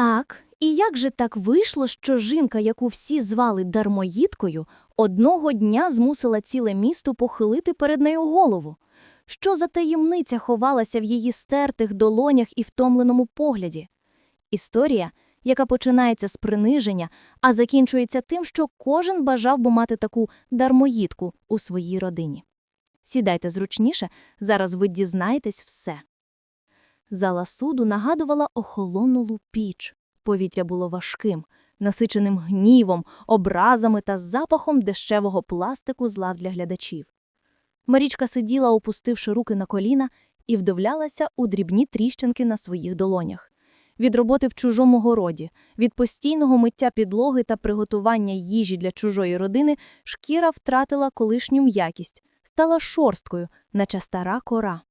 Так, і як же так вийшло, що жінка, яку всі звали дармоїдкою, одного дня змусила ціле місто похилити перед нею голову? Що за таємниця ховалася в її стертих долонях і втомленому погляді? Історія, яка починається з приниження, а закінчується тим, що кожен бажав би мати таку дармоїдку у своїй родині. Сідайте зручніше, зараз ви дізнаєтесь все. Зала суду нагадувала охолонулу піч. Повітря було важким, насиченим гнівом, образами та запахом дешевого пластику з лав для глядачів. Марічка сиділа, опустивши руки на коліна, і вдивлялася у дрібні тріщинки на своїх долонях. Від роботи в чужому городі, від постійного миття підлоги та приготування їжі для чужої родини шкіра втратила колишню м'якість, стала шорсткою, наче стара кора.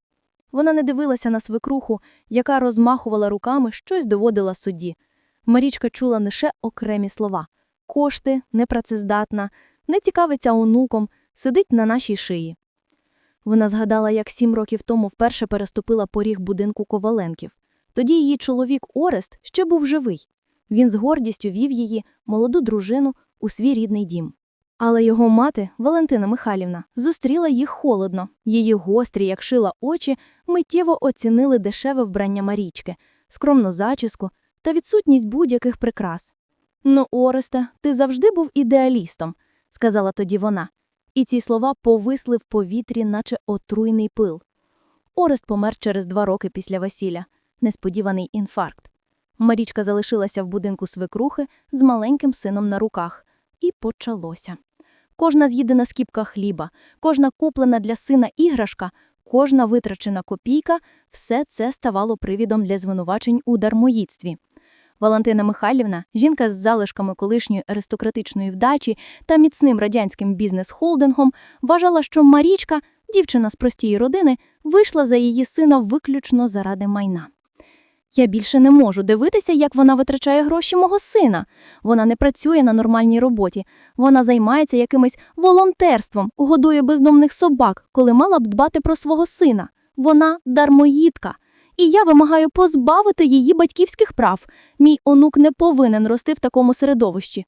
Вона не дивилася на свекруху, яка розмахувала руками, щось доводила судді. Марічка чула лише окремі слова кошти, непрацездатна, не цікавиться онуком, сидить на нашій шиї. Вона згадала, як сім років тому вперше переступила поріг будинку Коваленків. Тоді її чоловік Орест ще був живий. Він з гордістю вів її, молоду дружину, у свій рідний дім. Але його мати, Валентина Михайлівна, зустріла їх холодно. Її гострі, як шила очі, миттєво оцінили дешеве вбрання Марічки, скромну зачіску та відсутність будь-яких прикрас. Ну, Оресте, ти завжди був ідеалістом, сказала тоді вона. І ці слова повисли в повітрі, наче отруйний пил. Орест помер через два роки після весілля. Несподіваний інфаркт. Марічка залишилася в будинку свекрухи з маленьким сином на руках. І почалося. Кожна з'їдена скіпка хліба, кожна куплена для сина іграшка, кожна витрачена копійка – все це ставало привідом для звинувачень у дармоїдстві. Валентина Михайлівна, жінка з залишками колишньої аристократичної вдачі та міцним радянським бізнес-холдингом, вважала, що Марічка, дівчина з простої родини, вийшла за її сина виключно заради майна. Я більше не можу дивитися, як вона витрачає гроші мого сина. Вона не працює на нормальній роботі. Вона займається якимось волонтерством, годує бездомних собак, коли мала б дбати про свого сина. Вона дармоїдка. І я вимагаю позбавити її батьківських прав. Мій онук не повинен рости в такому середовищі.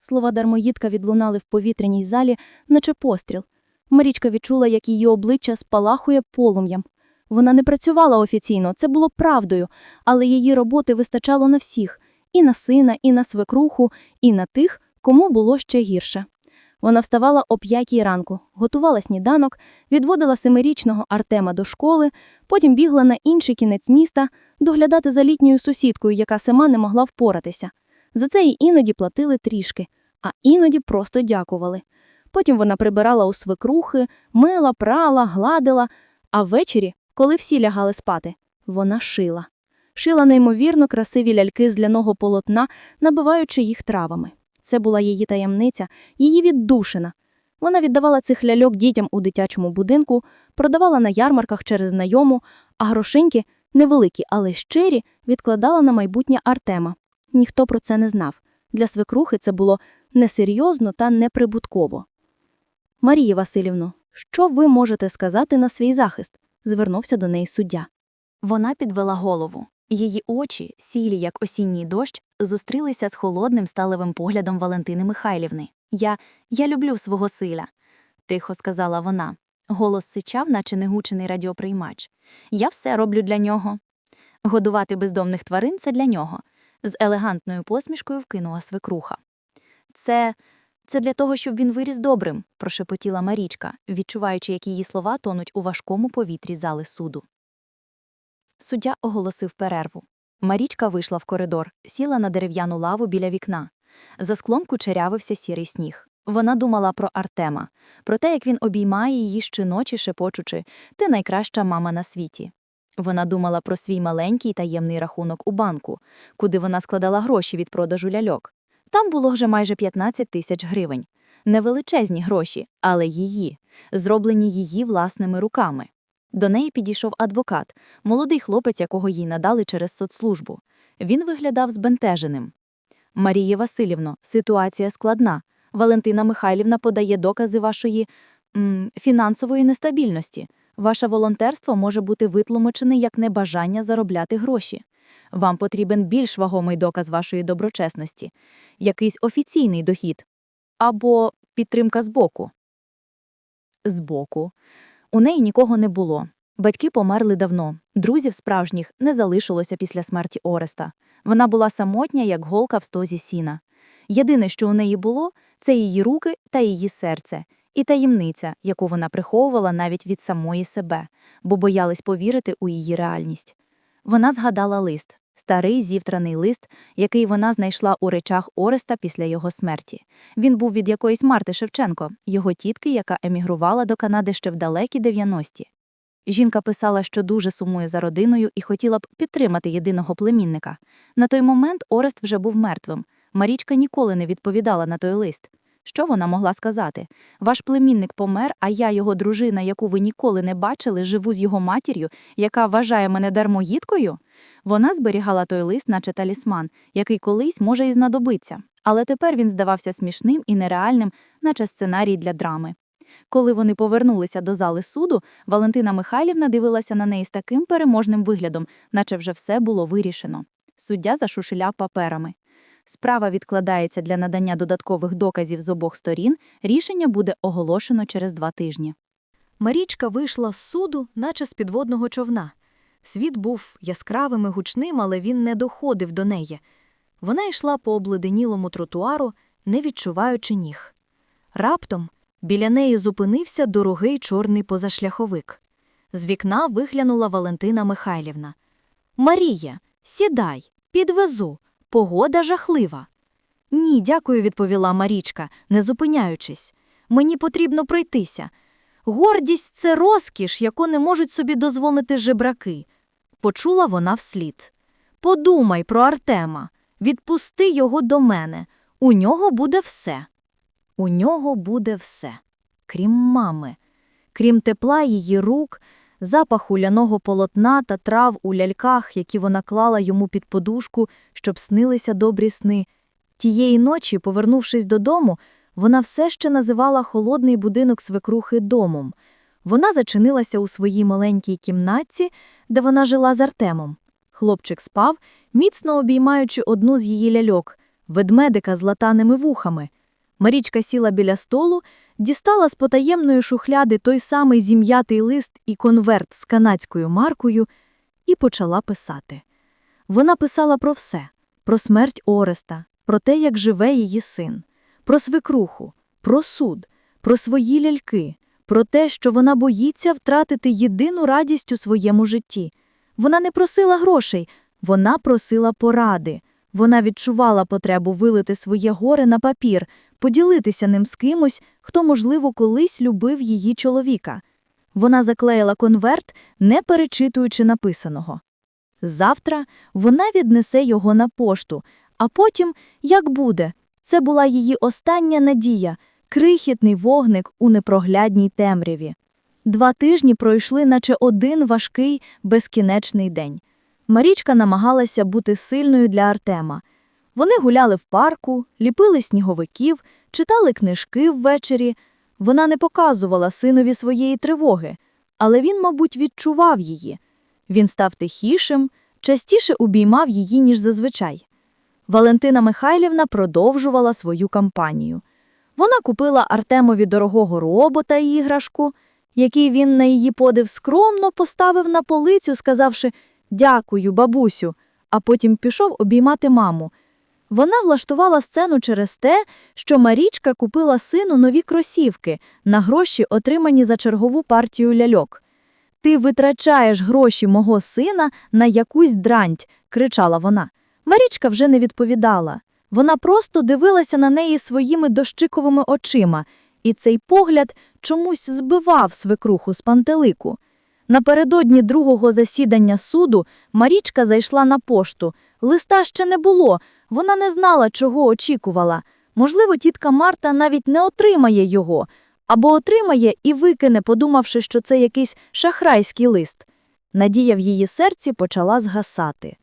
Слова дармоїдка відлунали в повітряній залі, наче постріл. Марічка відчула, як її обличчя спалахує полум'ям. Вона не працювала офіційно, це було правдою, але її роботи вистачало на всіх і на сина, і на свекруху, і на тих, кому було ще гірше. Вона вставала о п'ятій ранку, готувала сніданок, відводила семирічного Артема до школи, потім бігла на інший кінець міста доглядати за літньою сусідкою, яка сама не могла впоратися. За це їй іноді платили трішки, а іноді просто дякували. Потім вона прибирала у свекрухи, мила, прала, гладила, а ввечері коли всі лягали спати, вона шила. Шила неймовірно красиві ляльки з ляного полотна, набиваючи їх травами. Це була її таємниця, її віддушина. Вона віддавала цих ляльок дітям у дитячому будинку, продавала на ярмарках через знайому, а грошинки, невеликі, але щирі, відкладала на майбутнє Артема. Ніхто про це не знав. Для свекрухи це було несерйозно та неприбутково. Марія Васильівно, що ви можете сказати на свій захист? Звернувся до неї суддя. Вона підвела голову. Її очі, сілі, як осінній дощ, зустрілися з холодним сталевим поглядом Валентини Михайлівни. Я я люблю свого силя, тихо сказала вона. Голос сичав, наче негучений радіоприймач. Я все роблю для нього. Годувати бездомних тварин це для нього. З елегантною посмішкою вкинула свекруха. Це це для того, щоб він виріс добрим, прошепотіла Марічка, відчуваючи, як її слова тонуть у важкому повітрі зали суду. Суддя оголосив перерву. Марічка вийшла в коридор, сіла на дерев'яну лаву біля вікна. За склом кучерявився сірий сніг. Вона думала про Артема, про те, як він обіймає її щоночі, шепочучи ти найкраща мама на світі. Вона думала про свій маленький таємний рахунок у банку, куди вона складала гроші від продажу ляльок. Там було вже майже 15 тисяч гривень. Невеличезні гроші, але її, зроблені її власними руками. До неї підійшов адвокат, молодий хлопець, якого їй надали через соцслужбу. Він виглядав збентеженим. Марія Васильівно, ситуація складна. Валентина Михайлівна подає докази вашої м, фінансової нестабільності. Ваше волонтерство може бути витлумачене як небажання заробляти гроші. Вам потрібен більш вагомий доказ вашої доброчесності, якийсь офіційний дохід або підтримка збоку. Збоку. У неї нікого не було. Батьки померли давно, друзів справжніх не залишилося після смерті Ореста. Вона була самотня, як голка в стозі сіна. Єдине, що у неї було, це її руки та її серце, і таємниця, яку вона приховувала навіть від самої себе, бо боялась повірити у її реальність. Вона згадала лист, старий зівтраний лист, який вона знайшла у речах Ореста після його смерті. Він був від якоїсь Марти Шевченко, його тітки, яка емігрувала до Канади ще в далекі 90-ті. Жінка писала, що дуже сумує за родиною і хотіла б підтримати єдиного племінника. На той момент Орест вже був мертвим. Марічка ніколи не відповідала на той лист. Що вона могла сказати? Ваш племінник помер, а я, його дружина, яку ви ніколи не бачили, живу з його матір'ю, яка вважає мене дармоїдкою? Вона зберігала той лист, наче талісман, який колись може і знадобиться. Але тепер він здавався смішним і нереальним, наче сценарій для драми. Коли вони повернулися до зали суду, Валентина Михайлівна дивилася на неї з таким переможним виглядом, наче вже все було вирішено. Суддя зашушиляв паперами. Справа відкладається для надання додаткових доказів з обох сторін, рішення буде оголошено через два тижні. Марічка вийшла з суду, наче з підводного човна. Світ був яскравим і гучним, але він не доходив до неї. Вона йшла по обледенілому тротуару, не відчуваючи ніг. Раптом біля неї зупинився дорогий чорний позашляховик. З вікна виглянула Валентина Михайлівна. Марія, сідай, підвезу. Погода жахлива. Ні, дякую, відповіла Марічка, не зупиняючись. Мені потрібно пройтися. Гордість це розкіш, яку не можуть собі дозволити жебраки. Почула вона вслід. Подумай про Артема, відпусти його до мене. У нього буде все. У нього буде все, крім мами, крім тепла її рук, запаху ляного полотна та трав у ляльках, які вона клала йому під подушку, щоб снилися добрі сни. Тієї ночі, повернувшись додому, вона все ще називала холодний будинок свекрухи домом. Вона зачинилася у своїй маленькій кімнатці, де вона жила з Артемом. Хлопчик спав, міцно обіймаючи одну з її ляльок, ведмедика з латаними вухами. Марічка сіла біля столу, дістала з потаємної шухляди той самий зім'ятий лист і конверт з канадською маркою і почала писати. Вона писала про все: про смерть Ореста, про те, як живе її син, про свекруху, про суд, про свої ляльки, про те, що вона боїться втратити єдину радість у своєму житті. Вона не просила грошей, вона просила поради. Вона відчувала потребу вилити своє горе на папір, поділитися ним з кимось, хто, можливо, колись любив її чоловіка. Вона заклеїла конверт, не перечитуючи написаного. Завтра вона віднесе його на пошту, а потім, як буде, це була її остання надія, крихітний вогник у непроглядній темряві. Два тижні пройшли, наче один важкий, безкінечний день. Марічка намагалася бути сильною для Артема. Вони гуляли в парку, ліпили сніговиків, читали книжки ввечері. Вона не показувала синові своєї тривоги, але він, мабуть, відчував її. Він став тихішим, частіше обіймав її, ніж зазвичай. Валентина Михайлівна продовжувала свою кампанію. Вона купила Артемові дорогого робота і іграшку, який він на її подив скромно поставив на полицю, сказавши Дякую, бабусю, а потім пішов обіймати маму. Вона влаштувала сцену через те, що Марічка купила сину нові кросівки на гроші, отримані за чергову партію ляльок. Ти витрачаєш гроші мого сина на якусь дранть, кричала вона. Марічка вже не відповідала. Вона просто дивилася на неї своїми дощиковими очима, і цей погляд чомусь збивав свекруху з пантелику. Напередодні другого засідання суду Марічка зайшла на пошту. Листа ще не було, вона не знала, чого очікувала. Можливо, тітка Марта навіть не отримає його, або отримає і викине, подумавши, що це якийсь шахрайський лист. Надія в її серці почала згасати.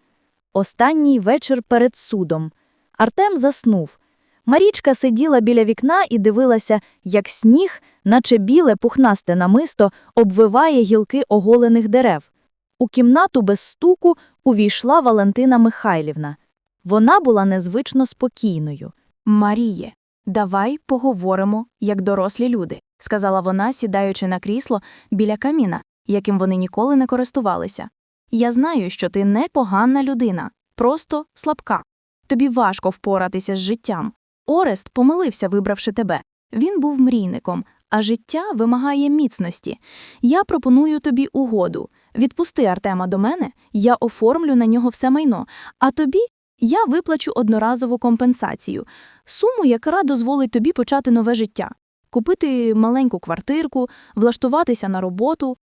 Останній вечір перед судом. Артем заснув. Марічка сиділа біля вікна і дивилася, як сніг, наче біле пухнасте намисто, обвиває гілки оголених дерев. У кімнату без стуку увійшла Валентина Михайлівна. Вона була незвично спокійною. Маріє, давай поговоримо, як дорослі люди, сказала вона, сідаючи на крісло біля каміна, яким вони ніколи не користувалися. Я знаю, що ти не погана людина, просто слабка. Тобі важко впоратися з життям. Орест помилився, вибравши тебе. Він був мрійником, а життя вимагає міцності. Я пропоную тобі угоду. Відпусти Артема до мене, я оформлю на нього все майно, а тобі я виплачу одноразову компенсацію, суму, яка дозволить тобі почати нове життя, купити маленьку квартирку, влаштуватися на роботу.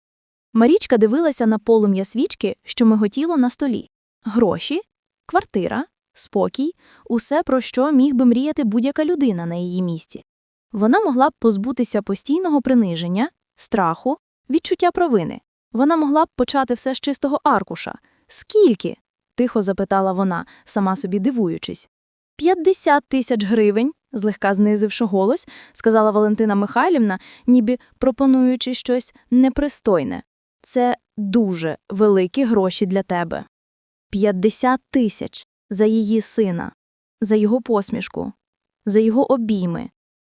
Марічка дивилася на полум'я свічки, що миготіло на столі. Гроші, квартира, спокій усе, про що міг би мріяти будь-яка людина на її місці. Вона могла б позбутися постійного приниження, страху, відчуття провини. Вона могла б почати все з чистого аркуша. Скільки? Тихо запитала вона, сама собі дивуючись. П'ятдесят тисяч гривень, злегка знизивши голос, сказала Валентина Михайлівна, ніби пропонуючи щось непристойне. Це дуже великі гроші для тебе. П'ятдесят тисяч за її сина, за його посмішку, за його обійми,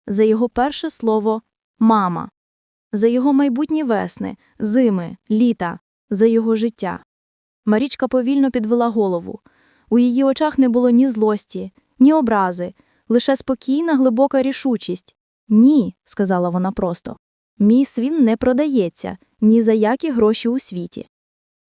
за його перше слово мама, за його майбутні весни, зими, літа, за його життя. Марічка повільно підвела голову. У її очах не було ні злості, ні образи, лише спокійна, глибока рішучість. Ні, сказала вона просто. Мій свін не продається ні за які гроші у світі.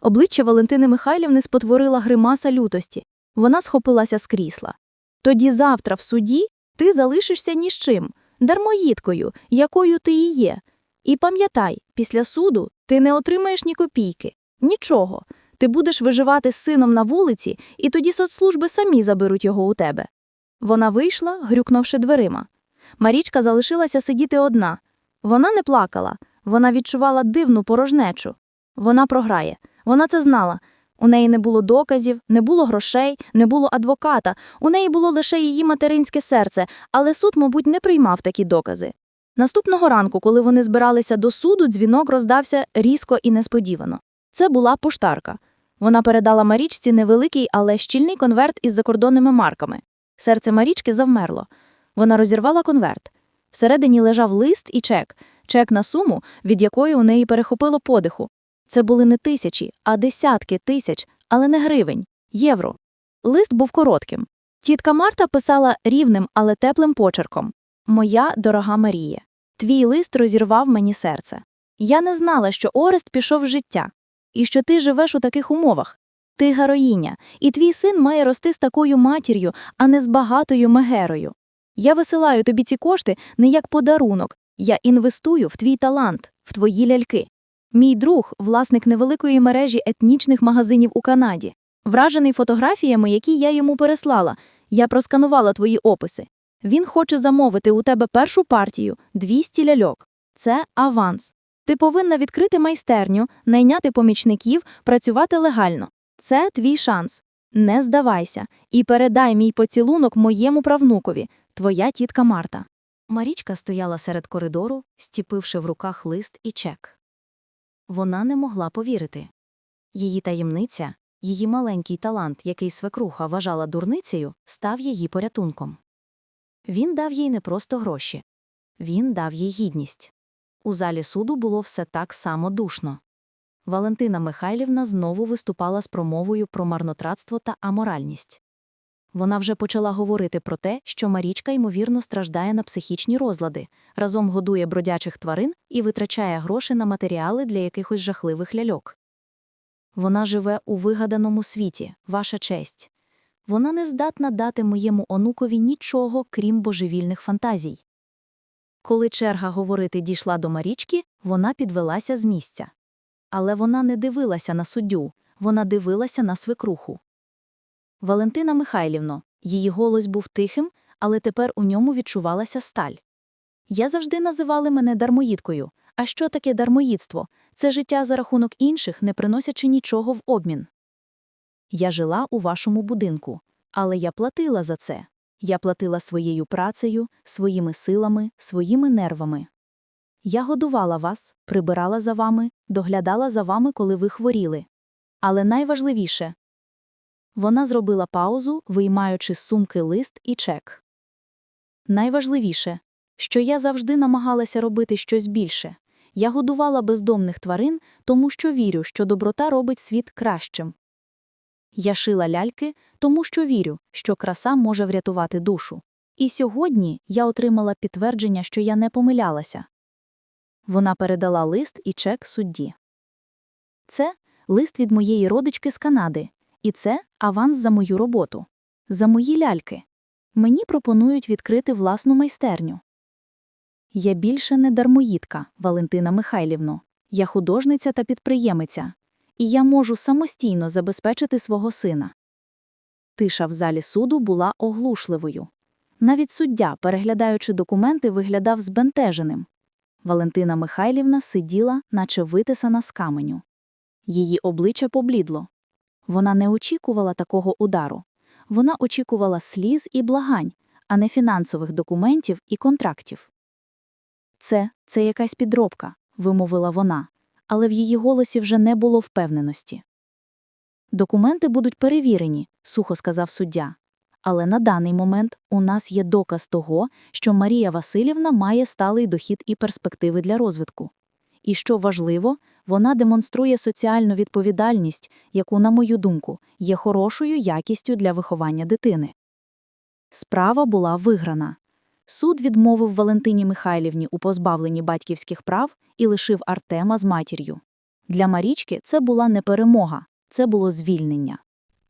Обличчя Валентини Михайлівни спотворила гримаса лютості. Вона схопилася з крісла. Тоді завтра в суді ти залишишся ні з чим, дармоїдкою, якою ти і є. І пам'ятай, після суду ти не отримаєш ні копійки, нічого. Ти будеш виживати з сином на вулиці, і тоді соцслужби самі заберуть його у тебе. Вона вийшла, грюкнувши дверима. Марічка залишилася сидіти одна. Вона не плакала, вона відчувала дивну порожнечу. Вона програє. Вона це знала. У неї не було доказів, не було грошей, не було адвоката, у неї було лише її материнське серце, але суд, мабуть, не приймав такі докази. Наступного ранку, коли вони збиралися до суду, дзвінок роздався різко і несподівано. Це була поштарка. Вона передала Марічці невеликий, але щільний конверт із закордонними марками. Серце Марічки завмерло. Вона розірвала конверт. Всередині лежав лист і чек, чек на суму, від якої у неї перехопило подиху. Це були не тисячі, а десятки тисяч, але не гривень, євро. Лист був коротким. Тітка Марта писала рівним, але теплим почерком Моя дорога Марія, твій лист розірвав мені серце. Я не знала, що Орест пішов з життя, і що ти живеш у таких умовах. Ти героїня, і твій син має рости з такою матір'ю, а не з багатою мегерою. Я висилаю тобі ці кошти не як подарунок, я інвестую в твій талант, в твої ляльки. Мій друг, власник невеликої мережі етнічних магазинів у Канаді, вражений фотографіями, які я йому переслала. Я просканувала твої описи. Він хоче замовити у тебе першу партію 200 ляльок. Це аванс. Ти повинна відкрити майстерню, найняти помічників, працювати легально. Це твій шанс. Не здавайся і передай мій поцілунок моєму правнукові, твоя тітка Марта. Марічка стояла серед коридору, стіпивши в руках лист і чек. Вона не могла повірити. Її таємниця, її маленький талант, який свекруха вважала дурницею, став її порятунком. Він дав їй не просто гроші. Він дав їй гідність. У залі суду було все так само душно. Валентина Михайлівна знову виступала з промовою про марнотратство та аморальність. Вона вже почала говорити про те, що Марічка, ймовірно, страждає на психічні розлади, разом годує бродячих тварин і витрачає гроші на матеріали для якихось жахливих ляльок. Вона живе у вигаданому світі, ваша честь. Вона не здатна дати моєму онукові нічого, крім божевільних фантазій. Коли черга говорити дійшла до Марічки, вона підвелася з місця. Але вона не дивилася на суддю, вона дивилася на свекруху. Валентина Михайлівно, її голос був тихим, але тепер у ньому відчувалася сталь. Я завжди називали мене дармоїдкою. А що таке дармоїдство? Це життя за рахунок інших, не приносячи нічого в обмін. Я жила у вашому будинку, але я платила за це. Я платила своєю працею, своїми силами, своїми нервами. Я годувала вас, прибирала за вами, доглядала за вами, коли ви хворіли. Але найважливіше Вона зробила паузу, виймаючи з сумки лист і чек. Найважливіше, що я завжди намагалася робити щось більше. Я годувала бездомних тварин, тому що вірю, що доброта робить світ кращим. Я шила ляльки, тому що вірю, що краса може врятувати душу. І сьогодні я отримала підтвердження, що я не помилялася. Вона передала лист і чек судді. Це лист від моєї родички з Канади, і це аванс за мою роботу, за мої ляльки. Мені пропонують відкрити власну майстерню. Я більше не дармоїдка, Валентина Михайлівно. Я художниця та підприємиця, і я можу самостійно забезпечити свого сина. Тиша в залі суду була оглушливою. Навіть суддя, переглядаючи документи, виглядав збентеженим. Валентина Михайлівна сиділа, наче витисана з каменю. Її обличчя поблідло. Вона не очікувала такого удару. Вона очікувала сліз і благань, а не фінансових документів і контрактів. Це, це якась підробка, вимовила вона, але в її голосі вже не було впевненості. Документи будуть перевірені, сухо сказав суддя. Але на даний момент у нас є доказ того, що Марія Васильівна має сталий дохід і перспективи для розвитку. І що важливо, вона демонструє соціальну відповідальність, яку, на мою думку, є хорошою якістю для виховання дитини. Справа була виграна. Суд відмовив Валентині Михайлівні у позбавленні батьківських прав і лишив Артема з матір'ю. Для Марічки це була не перемога, це було звільнення.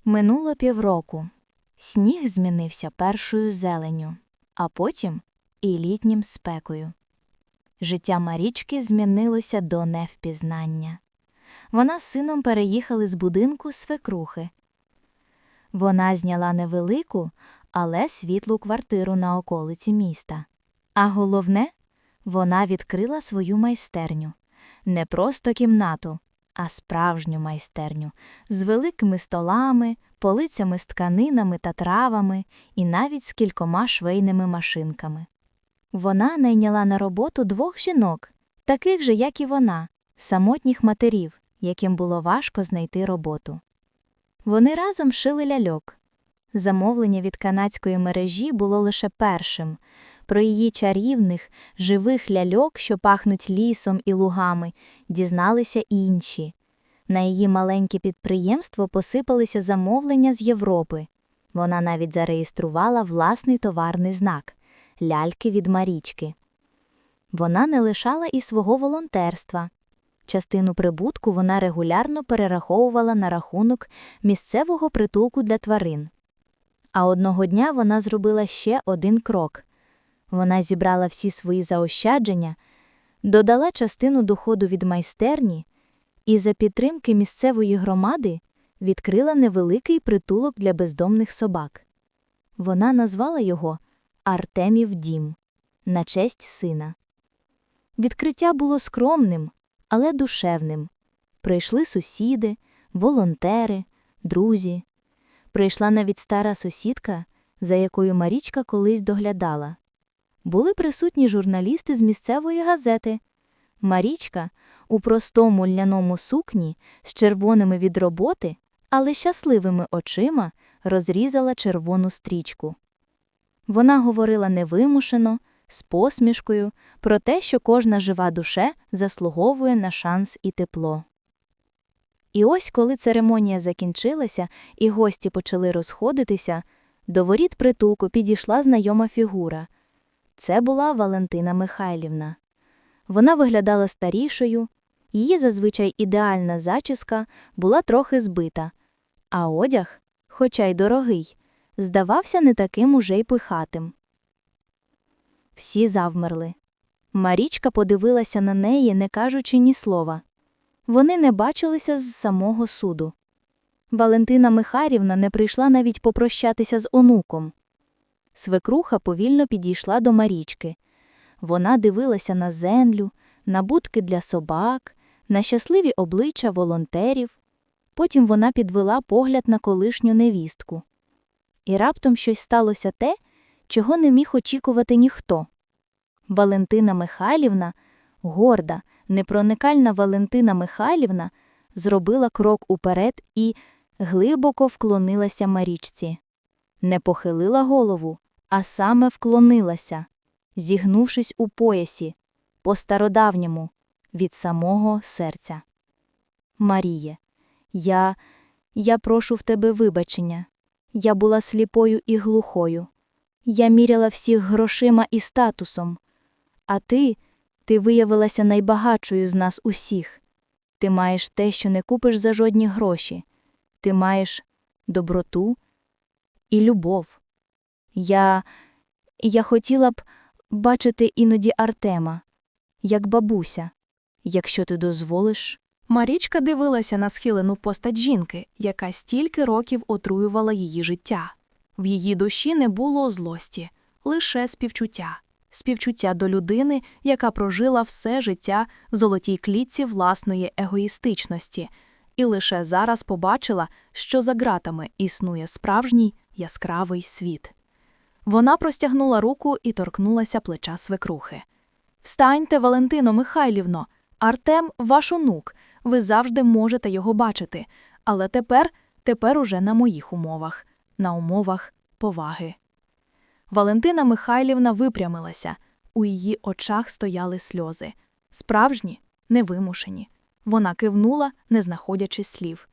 Минуло півроку. Сніг змінився першою зеленню, а потім і літнім спекою. Життя Марічки змінилося до невпізнання. Вона з сином переїхали з будинку свекрухи. Вона зняла невелику, але світлу квартиру на околиці міста. А головне, вона відкрила свою майстерню. Не просто кімнату, а справжню майстерню з великими столами, полицями з тканинами та травами і навіть з кількома швейними машинками. Вона найняла на роботу двох жінок, таких же, як і вона, самотніх матерів, яким було важко знайти роботу. Вони разом шили ляльок. Замовлення від канадської мережі було лише першим. Про її чарівних, живих ляльок, що пахнуть лісом і лугами, дізналися інші. На її маленьке підприємство посипалися замовлення з Європи. Вона навіть зареєструвала власний товарний знак ляльки від Марічки. Вона не лишала і свого волонтерства. Частину прибутку вона регулярно перераховувала на рахунок місцевого притулку для тварин. А одного дня вона зробила ще один крок. Вона зібрала всі свої заощадження, додала частину доходу від майстерні і за підтримки місцевої громади відкрила невеликий притулок для бездомних собак. Вона назвала його Артемів дім на честь сина. Відкриття було скромним, але душевним. Прийшли сусіди, волонтери, друзі. Прийшла навіть стара сусідка, за якою Марічка колись доглядала. Були присутні журналісти з місцевої газети. Марічка у простому льняному сукні з червоними від роботи, але щасливими очима розрізала червону стрічку. Вона говорила невимушено, з посмішкою про те, що кожна жива душа заслуговує на шанс і тепло. І ось, коли церемонія закінчилася і гості почали розходитися, до воріт притулку підійшла знайома фігура. Це була Валентина Михайлівна. Вона виглядала старішою, її зазвичай ідеальна зачіска була трохи збита, а одяг, хоча й дорогий, здавався не таким уже й пихатим. Всі завмерли. Марічка подивилася на неї, не кажучи ні слова. Вони не бачилися з самого суду. Валентина Михайлівна не прийшла навіть попрощатися з онуком. Свекруха повільно підійшла до Марічки. Вона дивилася на землю, на будки для собак, на щасливі обличчя волонтерів. Потім вона підвела погляд на колишню невістку. І раптом щось сталося те, чого не міг очікувати ніхто. Валентина Михайлівна, горда, непроникальна Валентина Михайлівна, зробила крок уперед і глибоко вклонилася Марічці. Не похилила голову, а саме вклонилася, зігнувшись у поясі, по стародавньому, від самого серця. Маріє, я, я прошу в тебе вибачення. Я була сліпою і глухою. Я міряла всіх грошима і статусом. А ти, ти виявилася найбагатшою з нас усіх. Ти маєш те, що не купиш за жодні гроші. Ти маєш доброту і любов. Я, я хотіла б бачити іноді Артема, як бабуся, якщо ти дозволиш. Марічка дивилася на схилену постать жінки, яка стільки років отруювала її життя. В її душі не було злості, лише співчуття. Співчуття до людини, яка прожила все життя в золотій клітці власної егоїстичності, і лише зараз побачила, що за ґратами існує справжній яскравий світ. Вона простягнула руку і торкнулася плеча свекрухи. Встаньте, Валентино Михайлівно, Артем ваш онук, ви завжди можете його бачити, але тепер, тепер уже на моїх умовах, на умовах поваги. Валентина Михайлівна випрямилася, у її очах стояли сльози. Справжні, невимушені. Вона кивнула, не знаходячи слів.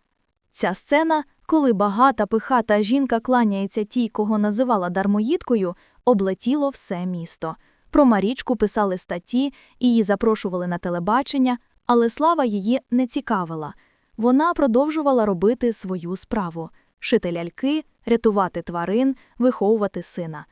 Ця сцена, коли багата пихата жінка кланяється тій, кого називала дармоїдкою, облетіло все місто. Про Марічку писали статті, її запрошували на телебачення, але слава її не цікавила. Вона продовжувала робити свою справу шити ляльки, рятувати тварин, виховувати сина.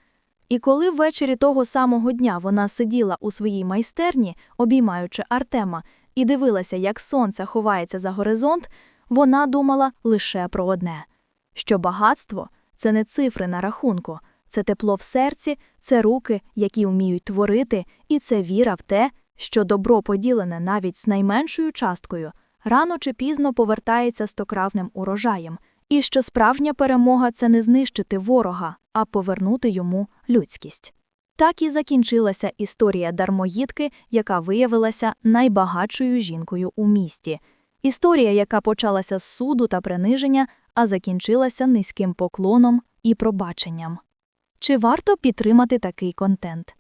І коли ввечері того самого дня вона сиділа у своїй майстерні, обіймаючи Артема, і дивилася, як сонце ховається за горизонт, вона думала лише про одне: що багатство це не цифри на рахунку, це тепло в серці, це руки, які вміють творити, і це віра в те, що добро поділене навіть з найменшою часткою, рано чи пізно повертається стокравним урожаєм, і що справжня перемога це не знищити ворога, а повернути йому людськість. Так і закінчилася історія дармоїдки, яка виявилася найбагатшою жінкою у місті. Історія, яка почалася з суду та приниження, а закінчилася низьким поклоном і пробаченням. Чи варто підтримати такий контент?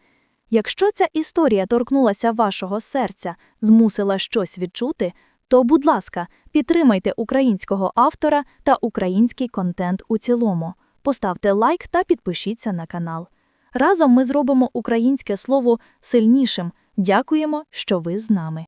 Якщо ця історія торкнулася вашого серця, змусила щось відчути, то, будь ласка, підтримайте українського автора та український контент у цілому. Поставте лайк та підпишіться на канал. Разом ми зробимо українське слово сильнішим. Дякуємо, що ви з нами.